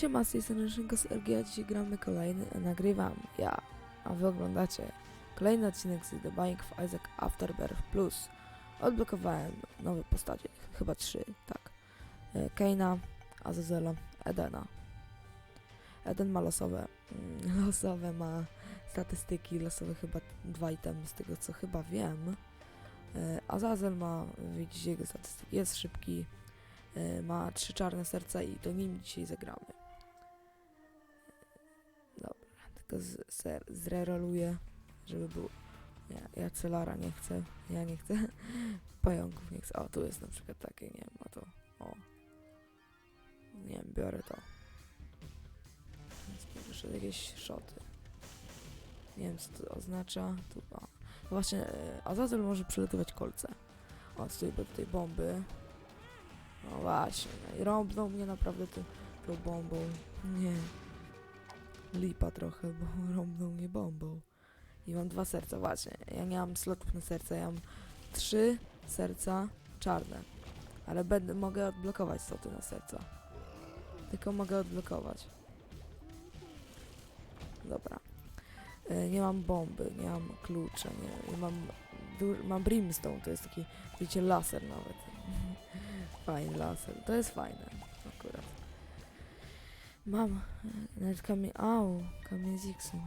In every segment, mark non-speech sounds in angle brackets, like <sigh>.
Siema, z tej strony Szynko RG, a dzisiaj gramy kolejny, nagrywam ja, a wy oglądacie kolejny odcinek z The Binding of Isaac Afterbirth Plus. Odblokowałem nowe postacie, chyba trzy, tak. E, Kaina, Azazela, Edena. Eden ma losowe, mm, <laughs> losowe ma statystyki, losowe chyba dwa itemy z tego co chyba wiem. E, Azazel ma, widzicie jego statystyki, jest szybki, e, ma trzy czarne serca i to nim dzisiaj zagramy. Ser, zreroluję, żeby był... Nie, ja celara nie chcę, ja nie chcę. <laughs> Pająków nie chcę. O, tu jest na przykład takie, nie wiem, a to... O. Nie wiem, biorę to. Więc jakieś szoty. Nie wiem, co to oznacza. Tu, o. No właśnie, e, Azazel może przeletować kolce. O, stój, bo tutaj bomby. No właśnie, no i rąbnął mnie naprawdę tą bombą. Nie. Lipa trochę, bo <laughs> rąbnął mnie bombą. I mam dwa serca, właśnie. Ja nie mam slotów na serca, ja mam trzy serca czarne. Ale będę, mogę odblokować sloty na serca. Tylko mogę odblokować. Dobra. E, nie mam bomby, nie mam klucza, nie, nie mam... Mam brimstone, to jest taki, wiecie, laser nawet. <laughs> Fajny laser. To jest fajne. Mam e, nawet kamień... Au, kamień z X-em.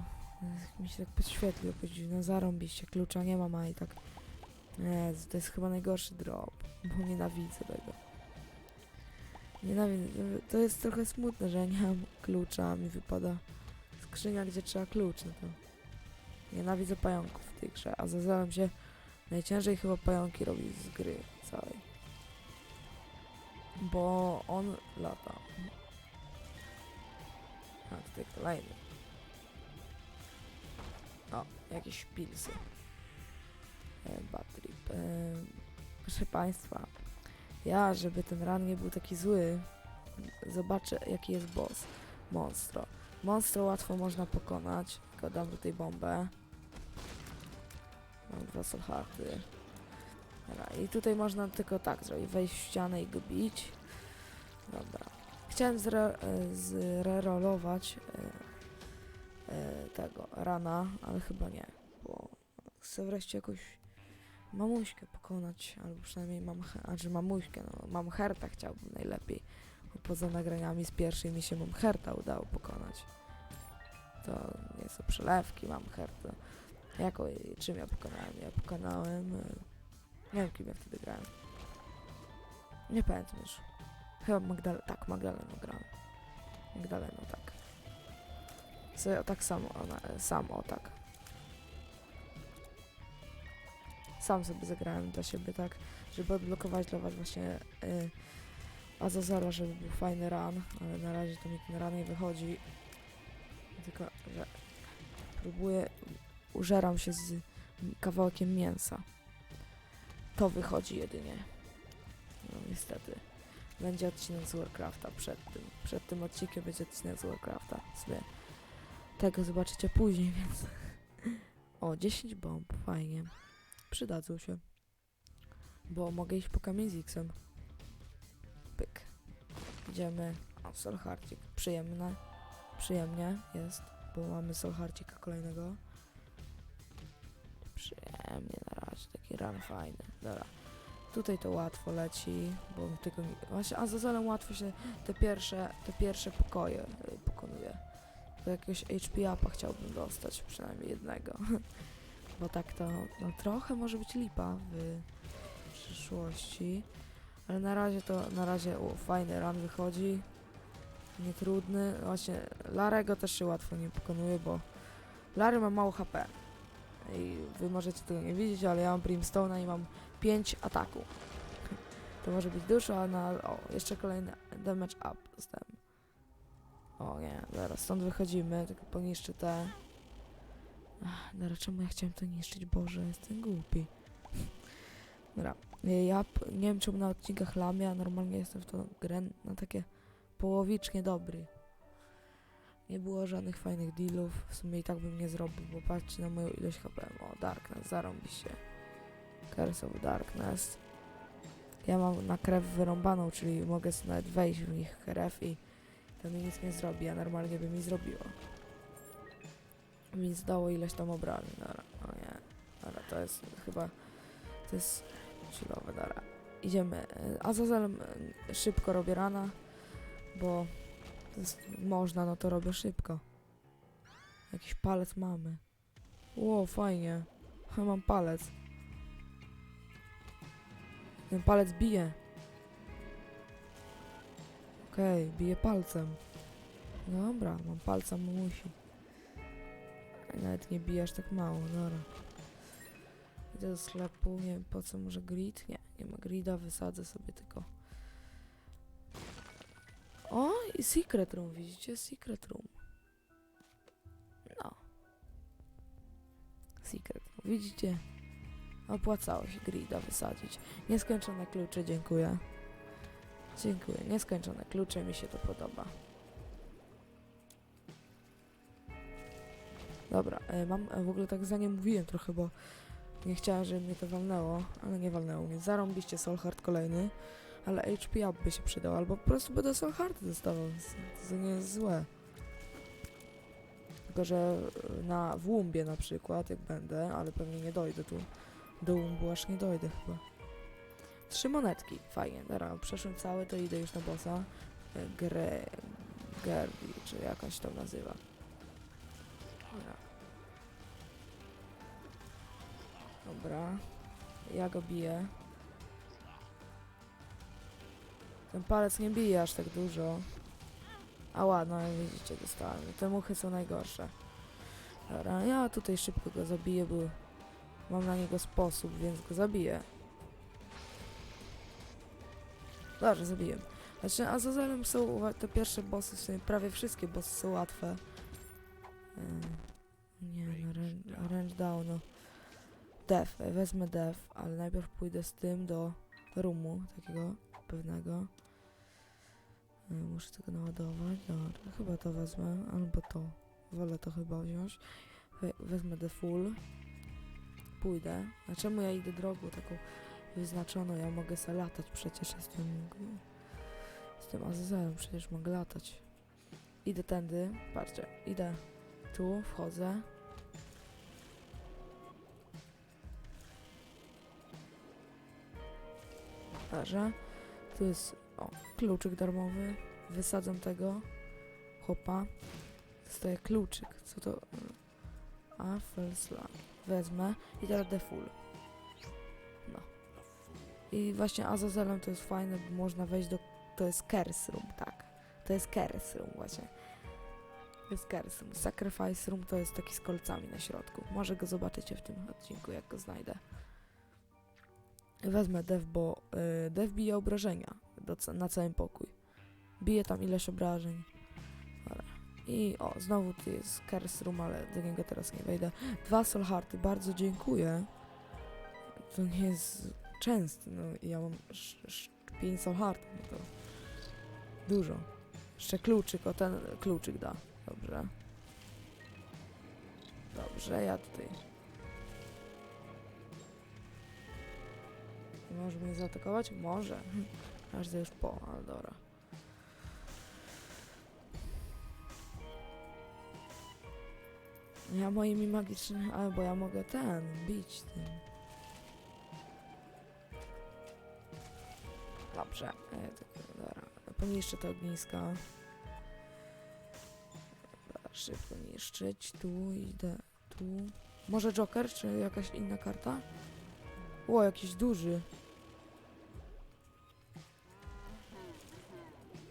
Mi się tak podświetlił jakoś dziwno. Zarąbiście. Klucza nie mam, a i tak... Jezu, to jest chyba najgorszy drop. Bo nienawidzę tego. Nienawidzę. To jest trochę smutne, że ja nie mam klucza, mi wypada skrzynia, gdzie trzeba klucz. No to... Nienawidzę pająków w tej grze, a zazwyczaj się najciężej chyba pająki robi z gry całej bo on lata. A tutaj kolejny. O, jakieś pilsy. E, bad trip. E, proszę Państwa, ja, żeby ten ran nie był taki zły, zobaczę jaki jest boss. Monstro. Monstro łatwo można pokonać, tylko dam tutaj bombę. Mam dwa solharty. Dobra, i tutaj można tylko tak zrobić, wejść w ścianę i go bić. Dobra. Chciałem zre, e, zrerolować e, e, tego rana, ale chyba nie, bo chcę wreszcie jakoś mamuśkę pokonać, albo przynajmniej mam, że mamuśkę, no mam herta chciałbym najlepiej, bo poza nagraniami z pierwszej mi się mam herta udało pokonać. To nie są przelewki, mam herta. Jako, czym ja pokonałem? Ja pokonałem... nie wiem, kim ja wtedy grałem. Nie pamiętam już. Chyba Magdal... Tak, Magdaleną grałem. Magdaleną, tak. Sobie o tak samo, ona, sam o tak. Sam sobie zagrałem dla siebie, tak, żeby odblokować dla was właśnie y, Azazela, żeby był fajny run, ale na razie to mi ten run nie wychodzi. Tylko, że próbuję, użeram się z kawałkiem mięsa. To wychodzi jedynie. No niestety. Będzie odcinek z Warcrafta przed tym. Przed tym odcinkiem będzie odcinek z Warcrafta. Sobie tego zobaczycie później, <laughs> więc... O, 10 bomb, fajnie. Przydadzą się. Bo mogę iść po kamień z X-em. Pyk. Idziemy. O, Solharcik. Przyjemne. Przyjemnie jest, bo mamy Solharcika kolejnego. Przyjemnie na razie, taki run fajny. Dobra. Tutaj to łatwo leci, bo tylko nie... Właśnie Azazalem łatwo się te pierwsze, te pierwsze pokoje y, pokonuje. Do jakiegoś HP upa chciałbym dostać, przynajmniej jednego. <laughs> bo tak to no, trochę może być lipa w przyszłości. Ale na razie to, na razie o, fajny run wychodzi. Nietrudny. Właśnie Larego też się łatwo nie pokonuje, bo Lary ma mało HP. I wy możecie tego nie widzieć, ale ja mam Brimstone'a i mam 5 ataku. To może być dużo, a na... O, jeszcze kolejny damage up dostałem. O nie, zaraz stąd wychodzimy, tylko poniszczę te... Ach, dobra, czemu ja chciałem to niszczyć? Boże, jestem głupi. Dobra, ja p- nie wiem czemu na odcinkach lamia, a normalnie jestem w tą grę na takie połowicznie dobry. Nie było żadnych fajnych dealów, w sumie i tak bym nie zrobił, bo patrzcie na moją ilość HP. O, Darkness, zarąbi się. Curse of Darkness. Ja mam na krew wyrąbaną, czyli mogę nawet wejść w nich krew i To mi nic nie zrobi, a normalnie by mi zrobiło. Mi zdało ileś tam obrażeń, dobra. O nie. Dobra, to jest chyba... To jest chillowe, dobra. Idziemy. E, Azazelem e, szybko robię rana, bo jest, można, no to robię szybko. Jakiś palec mamy. Ło, fajnie. Mam palec. Ten palec bije. Okej, bije palcem. Dobra, mam palca mamusi. Nawet nie bijesz tak mało, dobra. Idę do sklepu, nie wiem po co, może grid? Nie, nie ma grida, wysadzę sobie tylko. O, i secret room, widzicie? Secret room. No. Secret room, widzicie? Opłacało się grida wysadzić. Nieskończone klucze, dziękuję. Dziękuję, nieskończone klucze, mi się to podoba. Dobra, e, mam e, w ogóle tak za nie mówiłem trochę, bo nie chciałem, żeby mnie to walnęło, ale nie walnęło mnie. Zarąbiście Soulhard kolejny, ale HP up by się przydał, albo po prostu będę Soulhardy dostawał, to nie jest złe. Tylko, że e, na w Łumbie na przykład, jak będę, ale pewnie nie dojdę tu. Do Łumbu aż nie dojdę chyba. Trzy monetki, fajnie. Dobra, przeszłem całe, to idę już na bossa. E, Gre... Gerbi, czy jakaś to nazywa. Dobra. Dobra. Ja go biję. Ten palec nie bije aż tak dużo. A ładno, jak widzicie, dostałem. Te muchy są najgorsze. Dobra, ja tutaj szybko go zabiję, bo mam na niego sposób, więc go zabiję. Dobrze, zabiję. Znaczy, Azazelem są ła- te pierwsze bossy, w sumie prawie wszystkie bossy są łatwe. Ym, nie, no, ran- range down, no. Def, wezmę def, ale najpierw pójdę z tym do roomu, takiego pewnego. Y, Muszę tego naładować, dobra, chyba to wezmę, albo to. Wolę to chyba wziąć. We, wezmę the full. Pójdę. A czemu ja idę drogą taką wyznaczoną? Ja mogę sobie latać przecież, jestem... Jestem Azazelem, przecież mogę latać. Idę tędy, patrzcie, idę tu, wchodzę. Dobrze. Tu jest, o, kluczyk darmowy. Wysadzam tego chłopa. Dostaję kluczyk. Co to? Affelsla. Wezmę i teraz the full. No. I właśnie Azazelem to jest fajne, bo można wejść do... To jest Curse Room, tak. To jest Curse Room właśnie. To jest Curse Room. Sacrifice Room to jest taki z kolcami na środku. Może go zobaczycie w tym odcinku, jak go znajdę. Wezmę Dev, bo y, Dev bije obrażenia do, na całym pokój. Bije tam ileś obrażeń. I o, znowu tu jest Curse Room, ale do niego teraz nie wejdę. Dwa Soul Hearty, bardzo dziękuję. To nie jest często, no ja mam 5 Soul Heartów, no to dużo. Jeszcze kluczyk, o ten kluczyk da. Dobrze. Dobrze, ja tutaj Może mnie zaatakować? Może. Każdy już po, ale dobra. Ja moimi magicznymi... Albo ja mogę ten, bić tym. Dobrze. E, tak, dobra. Te ogniska. Szybko niszczyć. Tu idę. Tu. Może Joker, czy jakaś inna karta? O, jakiś duży.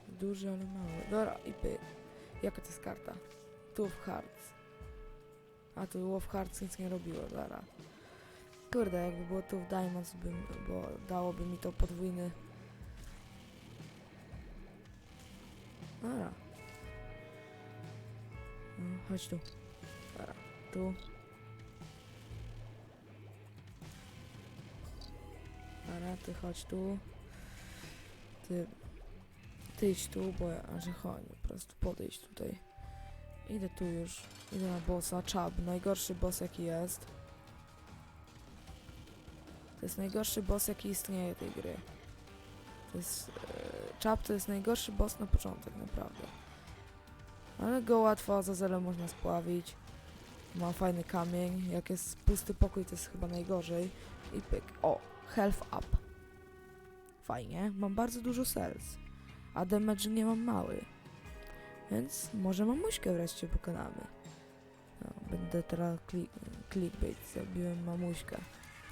Duży, ale mały. Dobra, i pyk. Jaka to jest karta? Tu w Hearts. A tu w Hearts nic nie robiło, dobra. Kurde, jakby było tu w Diamonds, bym, bo dałoby mi to podwójny... Dobra. No, chodź tu. Dobra, tu. Dobra, ty chodź tu. Ty... Ty idź tu, bo ja... Że chodź, po prostu podejść tutaj. Idę tu już. Idę na bossa. Chub, najgorszy boss jaki jest. To jest najgorszy boss jaki istnieje tej gry. To jest... E, Chub to jest najgorszy boss na początek, naprawdę. Ale go łatwo za zelem można spławić. Ma fajny kamień. Jak jest pusty pokój, to jest chyba najgorzej. I pyk. O, health up. Fajnie. Mam bardzo dużo serc. A damage nie mam mały. Więc może mamuśkę wreszcie pokonamy. No, będę teraz klik clickbait. Zrobiłem mamuśkę.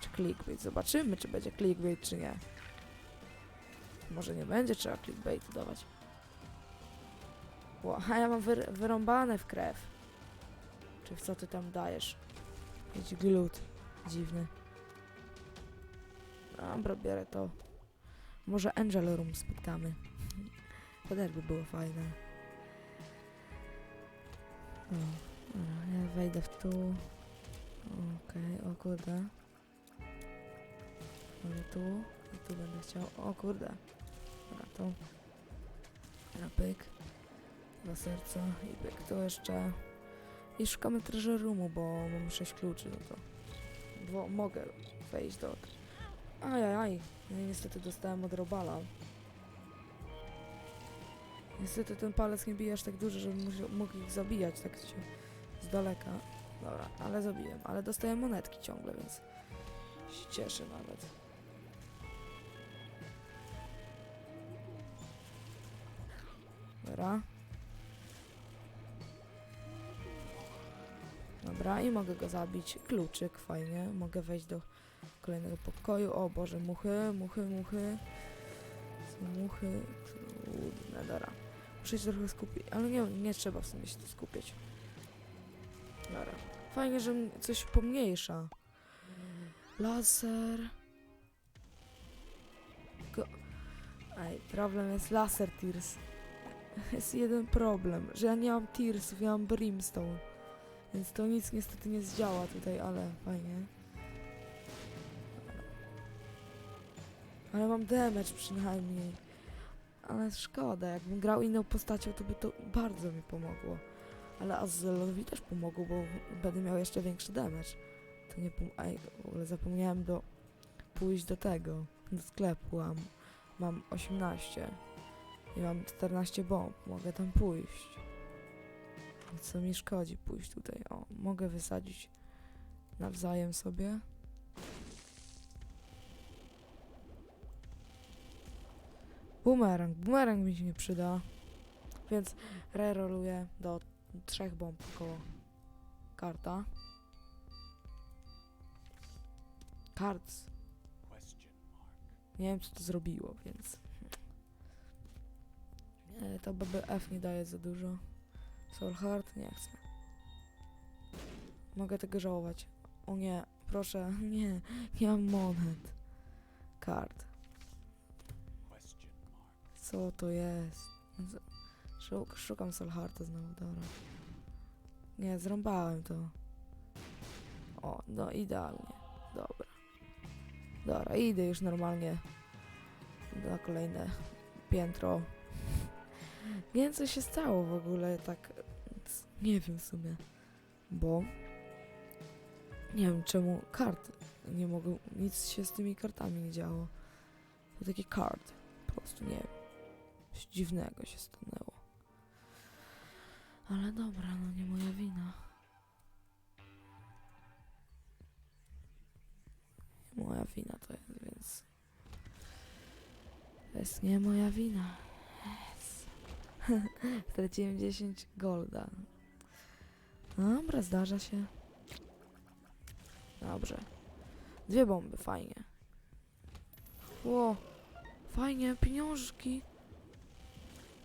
Czy clickbait. Zobaczymy, czy będzie clickbait, czy nie. Może nie będzie trzeba clickbaitu dawać. Ło, a ja mam wyr wyrąbane w krew. Czy w co ty tam dajesz? Jakiś glut. Dziwny. Dobra, biorę to. Może Angel Room spotkamy. To też by było fajne. O, dobra, ja wejdę w tu. Okej, o kurde. Może tu. I tu będę chciał. O kurde. Dobra, tu. Dobra, pyk. Dwa serca i pyk. Tu jeszcze. I szukamy treasure roomu, bo mam 6 kluczy, no to. Bo mogę wejść do. Ajajaj. No i niestety dostałem od Robala. Niestety ten palec nie bije aż tak duży, żebym mógł ich zabijać tak się z daleka. Dobra, ale zabiłem. Ale dostaję monetki ciągle, więc się cieszę nawet. Dobra. Dobra, i mogę go zabić. Kluczyk, fajnie. Mogę wejść do kolejnego pokoju. O Boże, muchy, muchy, muchy. Są muchy. Trudne, dobra. Muszę się trochę skupić, ale nie, nie trzeba w sumie się tu skupiać. Dobra. Fajnie, że coś pomniejsza. Laser. Go... Problem jest laser tears. <laughs> Jest jeden problem, że ja nie mam tearsów, ja mam brimstone. Więc to nic niestety nie zdziała tutaj, ale fajnie. Ale mam damage przynajmniej. Ale szkoda, jakbym grał inną postacią, to by to bardzo mi pomogło. Ale Azelowi też pomogło, bo będę miał jeszcze większy damage. To nie pom... Ej, w ogóle zapomniałem do... pójść do tego, do sklepu. Mam, mam 18 i mam 14 bomb. Mogę tam pójść. Co mi szkodzi pójść tutaj? O, mogę wysadzić nawzajem sobie. Bumerang. Bumerang mi się nie przyda. Więc reroluję do trzech bomb koło karta. Cards. Nie wiem, co to zrobiło, więc... E, to BBF nie daje za dużo. Soul Heart? Nie chcę. Mogę tego żałować. O nie, proszę, <laughs> nie, nie mam monet. Kart. Co to jest? Z- Szuk, szukam Soul Hearta znowu, dobra. Nie, zrąbałem to. O, no idealnie. Dobra. Dobra, idę już normalnie na kolejne piętro. <laughs> Nie wiem, co się stało w ogóle, tak. Nie wiem w sumie. Bo. Nie wiem, czemu kart nie mogą. Nic się z tymi kartami nie działo. To taki kart. Po prostu nie wiem. Coś dziwnego się stanęło. Ale dobra, no nie moja wina. Nie moja wina to jest, więc. To jest nie moja wina. Yes. <laughs> Straciłem 10 golda. Dobra, zdarza się. Dobrze. Dwie bomby, fajnie. Ło, fajnie, pieniążki.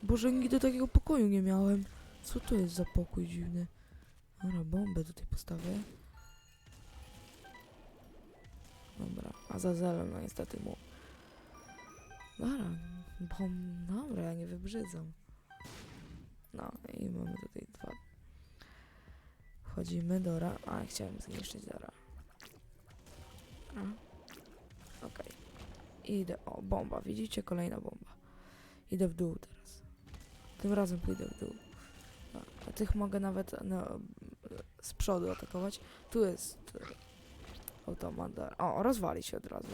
Boże, nigdy takiego pokoju nie miałem. Co to jest za pokój dziwny? Dobra, bombę tutaj postawię. Dobra, a za zelem, niestety mu. Dobra, bom, dobra, ja nie wybrzydzam. No i mamy tutaj dwa. Wchodzimy, dobra. A, chciałem zniszczyć, dobra. A. Okej. Idę, o, bomba, widzicie? Kolejna bomba. Idę w dół teraz. Tym razem pójdę w dół. A tych mogę nawet no, z przodu atakować. Tu jest e, automat. dobra. O, rozwali się od razu.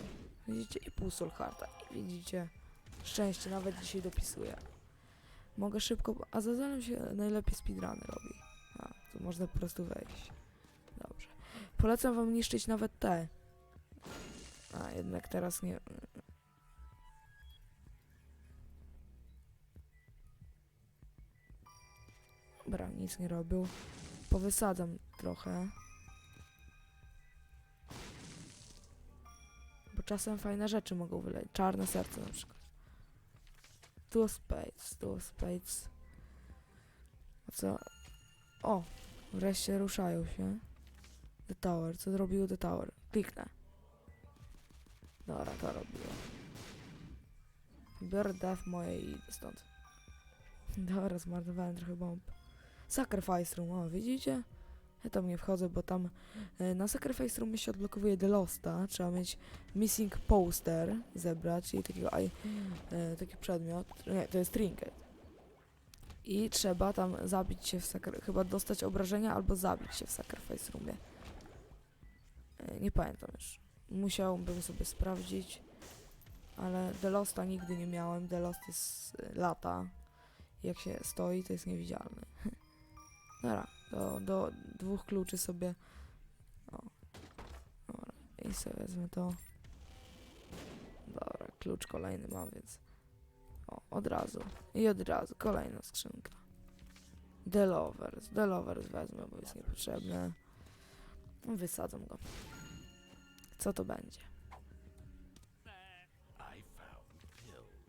Widzicie? I pół soul hearta. I widzicie? Szczęście, nawet dzisiaj dopisuję. Mogę szybko, a za zanem się najlepiej speedruny robi. A, tu można po prostu wejść. Dobrze. Polecam wam niszczyć nawet te. A, jednak teraz nie... Dobra, nic nie robił. Powysadzam trochę. Bo czasem fajne rzeczy mogą wyleć. Czarne serce na przykład. Two spades, two spades. A co? O! Wreszcie ruszają się. The Tower. Co zrobił The Tower? Kliknę. Dobra, to robiło. Biorę def moje i stąd. <laughs> Dobra, zmarnowałem trochę bomb. Sacrifice Room, o widzicie? Ja tam nie wchodzę, bo tam e, na Sacrifice Roomie się odblokowuje The Losta. Trzeba mieć Missing Poster zebrać, czyli takiego, e, taki przedmiot. Nie, to jest trinket. I trzeba tam zabić się w sakry... chyba dostać obrażenia albo zabić się w Sacrifice Roomie. E, nie pamiętam już. Musiałbym sobie sprawdzić. Ale The Losta nigdy nie miałem. The Lost jest lata. Jak się stoi, to jest niewidzialny. <laughs> Do, do dwóch kluczy sobie. O. Dobra, i sobie wezmę to. Dobra, klucz kolejny mam, więc. O, od razu. I od razu kolejna skrzynka. Delovers. Delovers wezmę, bo jest niepotrzebne. Wysadzam go. Co to będzie?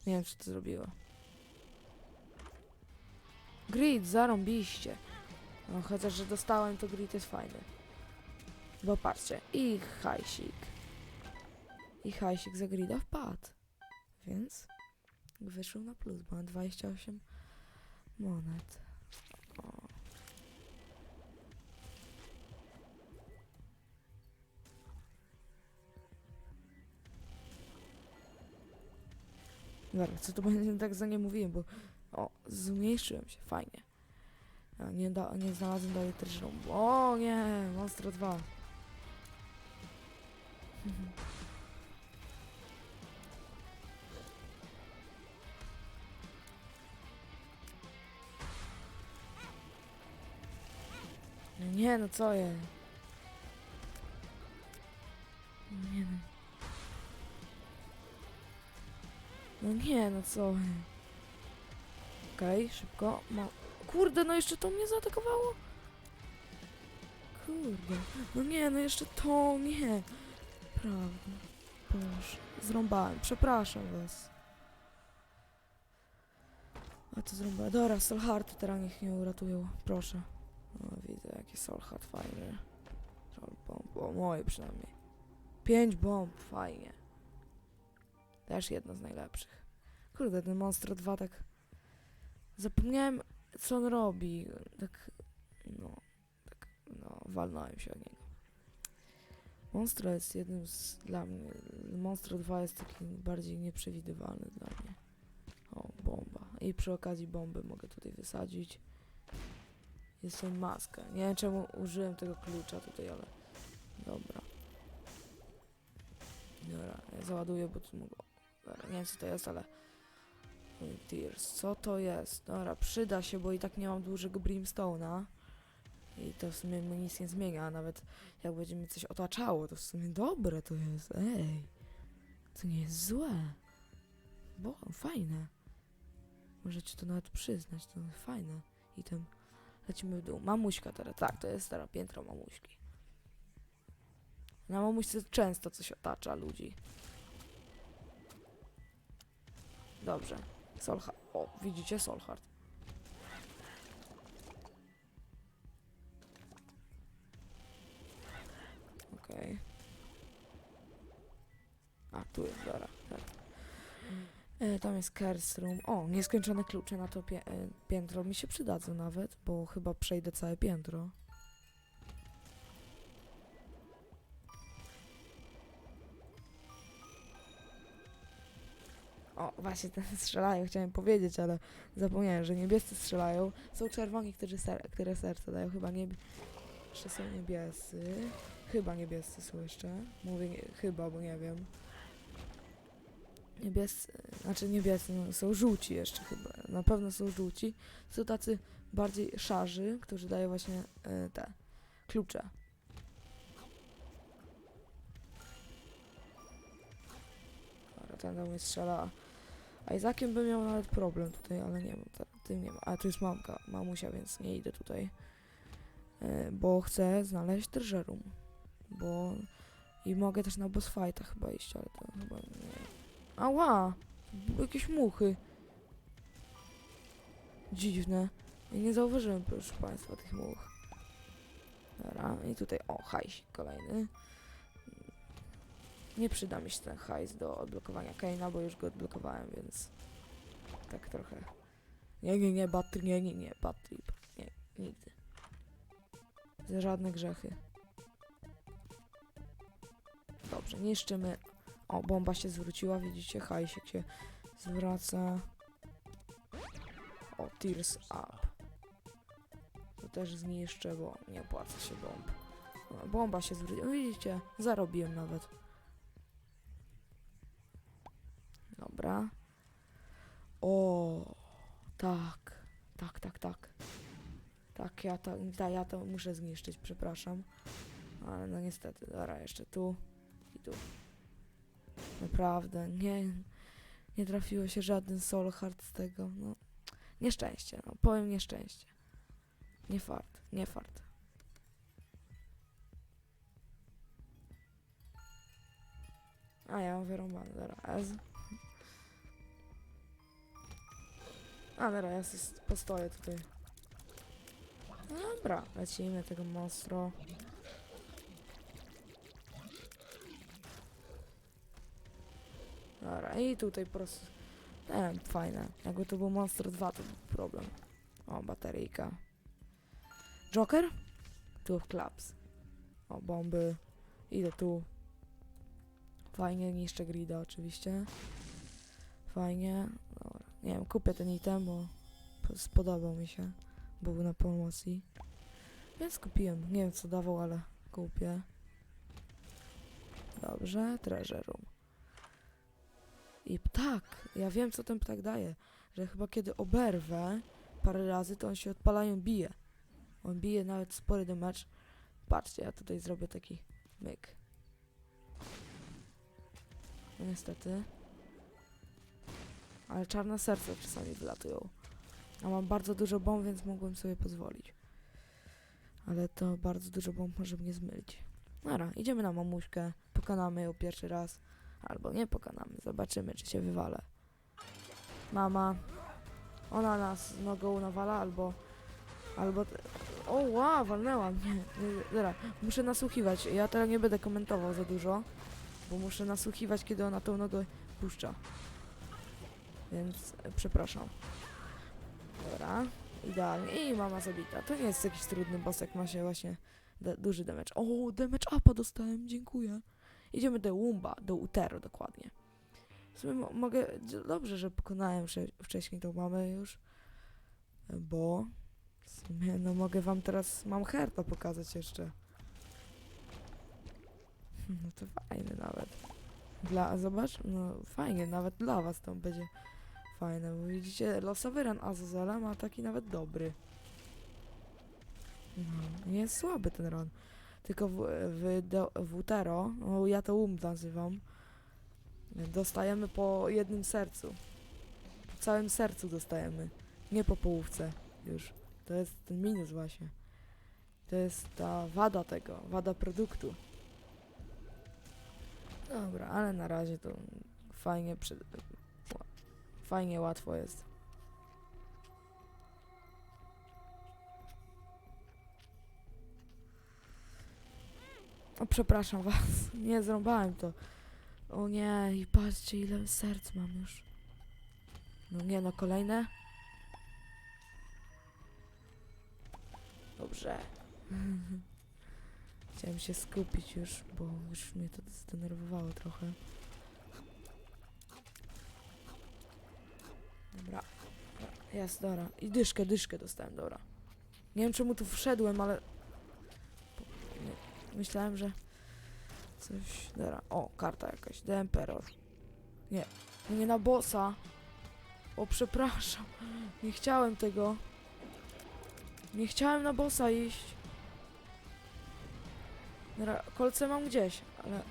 Nie wiem, czy to zrobiło. Grid, zarąbiście. No, chociaż, że dostałem, to grid jest fajny. Bo patrzcie, i hajsik. I hajsik za grida wpadł. Więc wyszło na plus, bo ma 28 monet. O. Dobra, co to będzie <laughs> tak za nie mówiłem, bo o, zmniejszyłem się, fajnie. Nie, da, nie znalazłem dalej room. O nie, Monstro 2. No <laughs> nie, no co je? Nie no. No nie, no co? Okej, szybko. Ma... Kurde, no jeszcze to mnie zaatakowało? Kurde. No nie, no jeszcze to, nie. Prawda. Boże, zrąbałem. Przepraszam was. A to zrąbałem. Dobra, Solharty teraz niech mnie uratują. Proszę. O, widzę, jakie Solhart fajny. Troll bomb. O, moje przynajmniej. Pięć bomb, fajnie. Też jedno z najlepszych. Kurde, ten Monstro 2 tak... Zapomniałem, co on robi. Tak, no, tak, no, walnąłem się o niego. Monstro jest jednym z, dla mnie, Monstro 2 jest taki bardziej nieprzewidywalny dla mnie. O, bomba. I przy okazji bomby mogę tutaj wysadzić. Jest tutaj maska. Nie wiem czemu użyłem tego klucza tutaj, ale dobra. Dobra, ja załaduję, bo tu mogło. Dobra, nie wiem co to jest, ale... Tears, co to jest? Dobra, przyda się, bo i tak nie mam dużego brimstone'a. I to w sumie nic nie zmienia, nawet jak będzie mi coś otaczało, to w sumie dobre to jest. Ej, to nie jest złe. Bo fajne. Możecie to nawet przyznać, to fajne. I tym lecimy w dół. Mamuśka teraz, tak, to jest teraz piętro mamuśki. Na mamuśce często coś otacza ludzi. Dobrze. Solhard. O, widzicie Solhard. Okej. A, tu jest, dobra. Tak. E, tam jest Curse Room. O, nieskończone klucze na to e, piętro mi się przydadzą nawet, bo chyba przejdę całe piętro. O, właśnie ten <laughs> strzelają, chciałem powiedzieć, ale zapomniałem, że niebiescy strzelają. Są czerwoni, którzy ser które serce dają. Chyba nie... Jeszcze są niebiescy. Chyba niebiescy są jeszcze. Mówię nie, chyba, bo nie wiem. Niebiescy, znaczy niebiescy, no, są żółci jeszcze chyba. Na pewno są żółci. Są tacy bardziej szarzy, którzy dają właśnie e, te klucze. Ten do mnie strzela. A Izakiem by miał nawet problem tutaj, ale nie wiem, tym nie ma. A tu jest mamka, mamusia, więc nie idę tutaj. E, bo chcę znaleźć treasure'um. Bo... I mogę też na boss fighta chyba iść, ale to chyba nie... Ała! Jakieś muchy. Dziwne. Ja nie zauważyłem, proszę państwa, tych much. Dobra, i tutaj, o, hajsik kolejny. Nie przyda mi się ten hajs do odblokowania Kaina, bo już go odblokowałem, więc tak trochę. Nie, nie, nie, bad trip, nie, nie, nie, bad trip. Nie, nigdy. Za żadne grzechy. Dobrze, niszczymy. O, bomba się zwróciła, widzicie, hajsik się zwraca. O, tears up. To też zniszczę, bo nie opłaca się bomb. Bomba się zwróciła, widzicie, zarobiłem nawet. Dobra. O, tak. Tak, tak, tak. Tak, ja to, ta, ja to muszę zniszczyć, przepraszam. Ale no niestety, dobra, jeszcze tu i tu. Naprawdę, nie, nie trafiło się żaden solo hard z tego, no. Nieszczęście, no, powiem nieszczęście. Nie fart, nie fart. A ja mam wyrąbane, dobra. A, dobra, ja postoję tutaj. No Dobra, lecimy tego monstro. Dobra, i tutaj po prostu... Fajne. Jakby to był Monster 2, to był problem. O, bateryjka. Joker? Two of Clubs. O, bomby. Idę tu. Fajnie, niszczę grida oczywiście. Fajnie. Nie wiem, kupię ten item, bo po- spodobał mi się. Bo był na promocji. Więc kupiłem. Nie wiem co dawał, ale kupię. Dobrze, treasure room. I ptak, ja wiem co ten ptak daje, że chyba kiedy oberwę parę razy, to on się odpalają bije. On bije nawet spory damage. Patrzcie, ja tutaj zrobię taki myk. No niestety. Ale czarne serca czasami wylatują. A mam bardzo dużo bomb, więc mogłem sobie pozwolić. Ale to bardzo dużo bomb może mnie zmylić. Dobra, idziemy na mamuśkę, pokonamy ją pierwszy raz. Albo nie pokonamy, zobaczymy czy się wywalę. Mama, ona nas nogą nawala, albo... Albo... O, wow, walnęła mnie. Nie, Dobra, muszę nasłuchiwać. Ja teraz nie będę komentował za dużo, bo muszę nasłuchiwać, kiedy ona tą nogę puszcza. Więc e, przepraszam. Dobra, idealnie. I mama zabita. To nie jest jakiś trudny boss, jak ma się właśnie duży damage. O, damage upa dostałem, dziękuję. Idziemy do Wumba, do Utero dokładnie. W sumie mo- mogę, dobrze, że pokonałem wcze- wcześniej tą mamę już, bo w sumie, no mogę wam teraz, mam herta pokazać jeszcze. <laughs> No to fajne nawet. Dla, zobacz, no fajnie, nawet dla was to będzie fajne, bo widzicie, losowy ran Azazela ma taki nawet dobry. No, nie jest słaby ten ran. Tylko w, w, do- w Utero, no ja to um nazywam, dostajemy po jednym sercu. Po całym sercu dostajemy. Nie po połówce już. To jest ten minus właśnie. To jest ta wada tego, wada produktu. Dobra, ale na razie to fajnie Fajnie łatwo jest. O, przepraszam was. <laughs> Nie zrąbałem to. O nie, i patrzcie ile serc mam już. No nie, no kolejne. Dobrze. <laughs> Chciałem się skupić już, bo już mnie to zdenerwowało trochę. Dobra. Jest, dobra. I dyszkę, dyszkę dostałem, dobra. Nie wiem czemu tu wszedłem, ale... Myślałem, że... Coś... Dobra. O, karta jakaś. The Emperor. Nie. Nie na bossa. O, przepraszam. Nie chciałem tego. Nie chciałem na bossa iść. Dobra, kolce mam gdzieś, ale...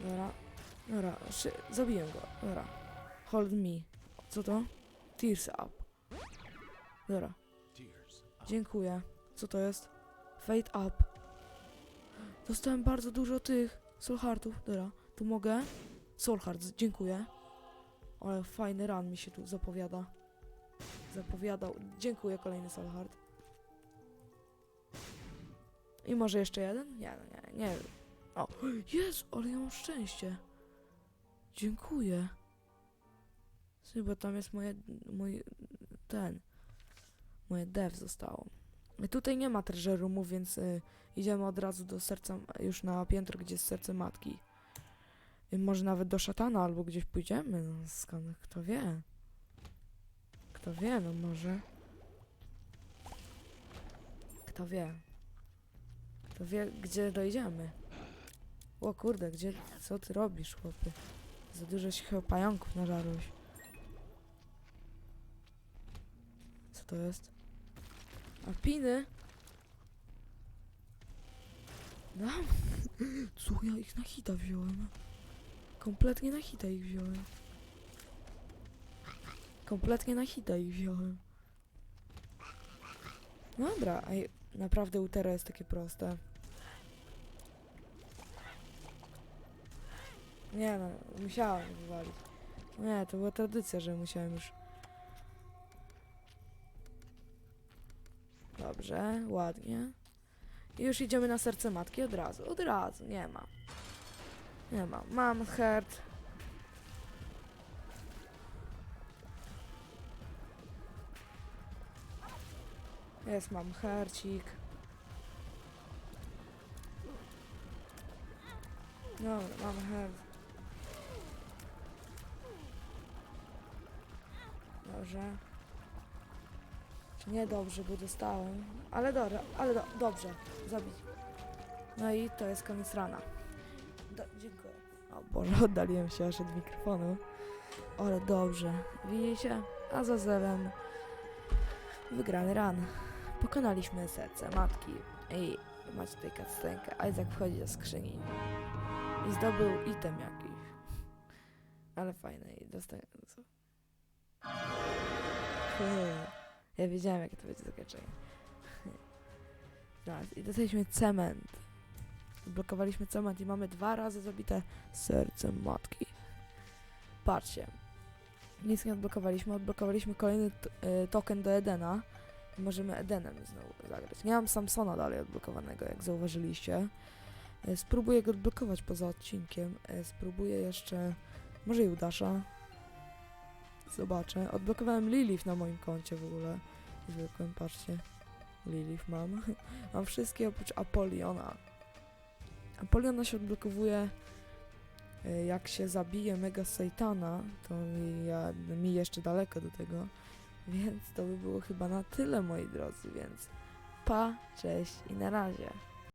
Dobra, dobra, zabiję go, dobra. Hold me. Co to? Tears up. Dobra, dziękuję. Co to jest? Fade up. Dostałem bardzo dużo tych soul heartów. Dobra, tu mogę? Soul hearts, dziękuję. Ale fajny run mi się tu zapowiada. Zapowiadał. Dziękuję, kolejny soul heart. I może jeszcze jeden? Nie, no nie, nie. O, jest, ale ja mam szczęście. Dziękuję. Chyba tam jest moje, mój, ten, moje dev zostało. Tutaj nie ma treasure roomu, więc y, idziemy od razu do serca, już na piętro, gdzie jest serce matki. Może nawet do szatana albo gdzieś pójdziemy, no skąd, kto wie. Kto wie, no może. Kto wie. Kto wie, gdzie dojdziemy. O kurde, gdzie, co ty robisz, chłopie? Za dużo się chyba pająków nażarłeś. Co to jest? A piny? Dam. <laughs> Co ja ich na hita wziąłem? Kompletnie na hita ich wziąłem. Kompletnie na hita ich wziąłem. Dobra, a naprawdę utero jest takie proste. Nie no, musiałem wywalić. Nie, to była tradycja, że musiałem już. Dobrze, ładnie. I już idziemy na serce matki od razu, od razu, nie ma. Nie ma. Mam heart. Jest, mam hercik. Dobra, mam her. Dobrze. Niedobrze, bo dostałem. Ale dobra, ale do, dobrze. Zabić. No i to jest koniec rana. Do, dziękuję. O Boże, <laughs> oddaliłem się aż od mikrofonu. Ale dobrze. Widzicie? A za zelem wygrany ran. Pokonaliśmy serce matki. I macie tutaj cutscenkę. Isaac wchodzi do skrzyni. I zdobył item jakiś. Ale fajne i dostaję. Ja wiedziałem jakie to będzie zakończenie. I dostaliśmy cement. Blokowaliśmy cement i mamy dwa razy zabite serce matki. Patrzcie. Nic nie odblokowaliśmy. Odblokowaliśmy kolejny y, token do Edena. I możemy Edenem znowu zagrać. Nie mam Samsona dalej odblokowanego, jak zauważyliście. Y, Spróbuję go odblokować poza odcinkiem. Y, Spróbuję jeszcze... Może Judasza. Zobaczę. Odblokowałem Lilith na moim koncie w ogóle. Zwykłym, patrzcie. Lilith mam. <laughs> mam wszystkie oprócz Apoliona. Apoliona się odblokowuje y, jak się zabije Mega Satana, to mi, ja, mi jeszcze daleko do tego, więc to by było chyba na tyle moi drodzy, więc pa, cześć i na razie.